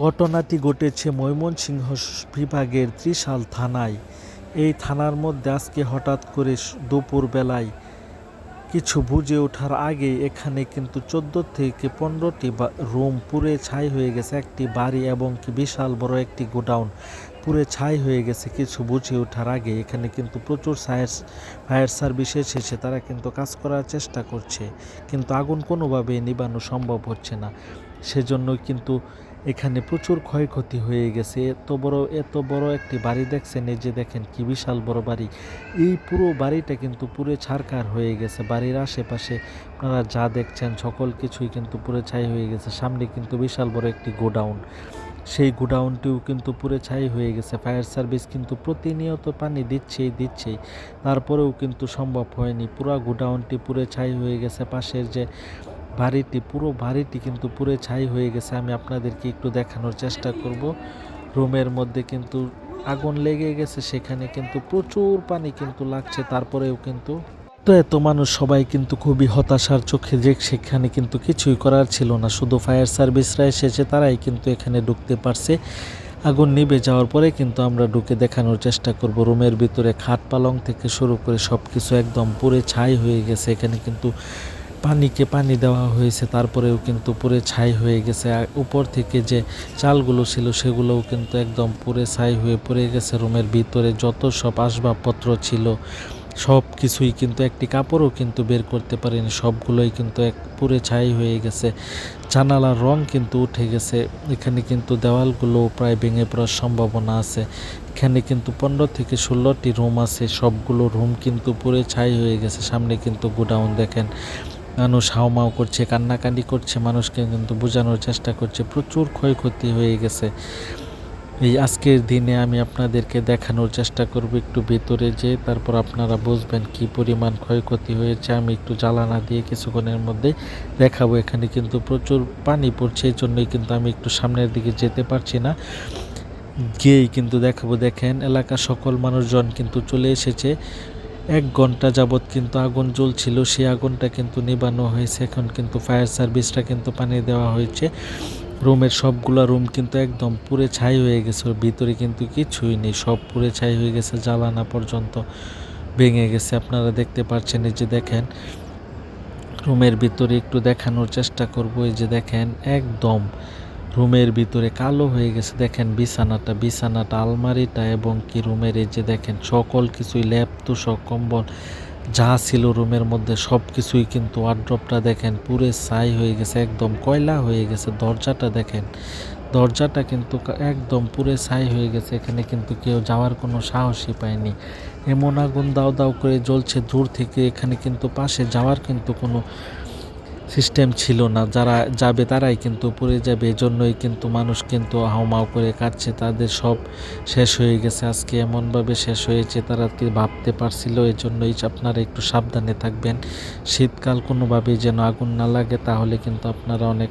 ঘটনাটি ঘটেছে ময়মনসিংহ বিভাগের ত্রিশাল থানায়। এই থানার মধ্যে আজকে হঠাৎ করে স- দুপুরবেলায় কিছু বুঝে ওঠার আগে এখানে কিন্তু চোদ্দ থেকে পনেরোটি রুম পুরে ছাই হয়ে গেছে, একটি বাড়ি এবং কি বিশাল বড় একটি গোডাউন পুরে ছাই হয়ে গেছে কিছু বুঝে ওঠার আগে। এখানে কিন্তু প্রচুর ফায়ার ফায়ার সার্ভিস এসেছে, তারা কিন্তু কাজ করার চেষ্টা করছে, কিন্তু আগুন কোনোভাবে নিবানো সম্ভব হচ্ছে না। সেজন্য কিন্তু এখানে প্রচুর ক্ষয়ক্ষতি হয়ে গেছে। এত বড় এত বড় একটি বাড়ি দেখছেন, এই যে দেখেন কি বিশাল বড় বাড়ি। এই পুরো বাড়িটা কিন্তু পুরো ছারকার হয়ে গেছে। বাড়ির আশেপাশে আপনারা যা দেখছেন, সকল কিছুই কিন্তু পুরো ছাই হয়ে গেছে। সামনে কিন্তু বিশাল বড় একটি গোডাউন। সেই গোডাউনটিও কিন্তু পুরো ছাই হয়ে গেছে। ফায়ার সার্ভিস কিন্তু প্রতিনিয়ত পানি দিচ্ছেই দিচ্ছেই। তারপরেও কিন্তু সম্ভব হয়নি। পুরো গোডাউনটি পুরো ছাই হয়ে গেছে। পাশের যে বাড়িটি পুরো বাড়িটি কিন্তু পুরো ছাই হয়ে গেছে। আমি আপনাদেরকে একটু দেখানোর চেষ্টা করব। রুমের মধ্যে কিন্তু আগুন লেগে গেছে, সেখানে কিন্তু প্রচুর পানি কিন্তু লাগছে, তারপরেও কিন্তু তো এত মানুষ সবাই কিন্তু খুবই হতাশার চোখে যে সেখানে কিন্তু কিছুই করার ছিল না। শুধু ফায়ার সার্ভিসরা এসেছে, তারাই কিন্তু এখানে ঢুকতে পারছে। আগুন নিভে যাওয়ার পরে কিন্তু আমরা ঢুকে দেখানোর চেষ্টা করব। রুমের ভিতরে খাট পালং থেকে শুরু করে সব কিছু একদম পুরে ছাই হয়ে গেছে, এখানে কিন্তু পানিকে পানি দেওয়া হয়েছে, তারপরেও কিন্তু পুরে ছাই হয়ে গেছে। আর উপর থেকে যে চালগুলো ছিল, সেগুলোও কিন্তু একদম পুরে ছাই হয়ে পড়ে গেছে রুমের ভিতরে। যত সব আসবাবপত্র ছিল, সব কিছুই কিন্তু একটি কাপড়ও কিন্তু বের করতে পারেনি। সবগুলোই কিন্তু এক পুরে ছাই হয়ে গেছে। জানালার রং কিন্তু উঠে গেছে। এখানে কিন্তু দেওয়ালগুলো প্রায় ভেঙে পড়ার সম্ভাবনা আছে। এখানে কিন্তু পনেরো থেকে ষোলোটি রুম আছে। সবগুলো রুম কিন্তু পুরে ছাই হয়ে গেছে। সামনে কিন্তু গোডাউন দেখেন। মানুষ হাওমাও করছে, কান্নাকাটি করছে, মানুষকে কিন্তু বোঝানোর চেষ্টা করছে। প্রচুর ক্ষয়ক্ষতি হয়ে গেছে। এই আজকের দিনে আমি আপনাদেরকে দেখানোর চেষ্টা করব একটু ভেতরে যে তারপর আপনারা বুঝবেন কি পরিমাণ ক্ষয়ক্ষতি হয়েছে। আমি একটু জ্বালানা দিয়ে কিছুক্ষণের মধ্যে দেখাবো। এখানে কিন্তু প্রচুর পানি পড়ছে, এই জন্যই কিন্তু আমি একটু সামনের দিকে যেতে পারছি না। গিয়েই কিন্তু দেখাবো। দেখেন, এলাকার সকল মানুষজন কিন্তু চলে এসেছে। এক ঘণ্টা যাবৎ কিন্তু আগুন জ্বলছিল, সেই আগুনটা কিন্তু নিবানো হয়েছে। এখন কিন্তু ফায়ার সার্ভিসটা কিন্তু পানি দেওয়া হয়েছে। রুমের সবগুলা রুম কিন্তু একদম পুরে ছাই হয়ে গেছে, ভিতরে কিন্তু কিছুই নেই, সব পুরে ছাই হয়ে গেছে, জ্বালানা পর্যন্ত ভেঙে গেছে। আপনারা দেখতে পাচ্ছেন, এই যে দেখেন, রুমের ভিতরে একটু দেখানোর চেষ্টা করব। এই যে দেখেন, একদম রুমের ভিতরে কালো হয়ে গেছে। দেখেন বিছানাটা বিছানাটা, আলমারিটা এবং কি রুমের এই যে দেখেন সকল কিছুই ল্যাপ তুষক কম্বল যা ছিল রুমের মধ্যে সব কিছুই কিন্তু ওয়ার্ড্রপটা দেখেন পুরে ছাই হয়ে গেছে, একদম কয়লা হয়ে গেছে। দরজাটা দেখেন, দরজাটা কিন্তু একদম পুরে ছাই হয়ে গেছে, এখানে কিন্তু কেউ যাওয়ার কোনো সাহসই পায়নি। এমন আগুন দাও দাও করে জ্বলছে, দূর থেকে এখানে কিন্তু পাশে যাওয়ার কিন্তু কোনো সিস্টেম ছিল না, যারা যাবে তারাই কিন্তু পড়ে যাবে, এজন্যই কিন্তু মানুষ কিন্তু হাউমাউ করে কাটছে, তাদের সব শেষ হয়ে গেছে। আজকে এমনভাবে শেষ হয়েছে, তারা কি ভাবতে পারছিল? এজন্যই আপনারা একটু সাবধানে থাকবেন। শীতকাল কোনোভাবেই যেন আগুন না লাগে, তাহলে কিন্তু আপনারা অনেক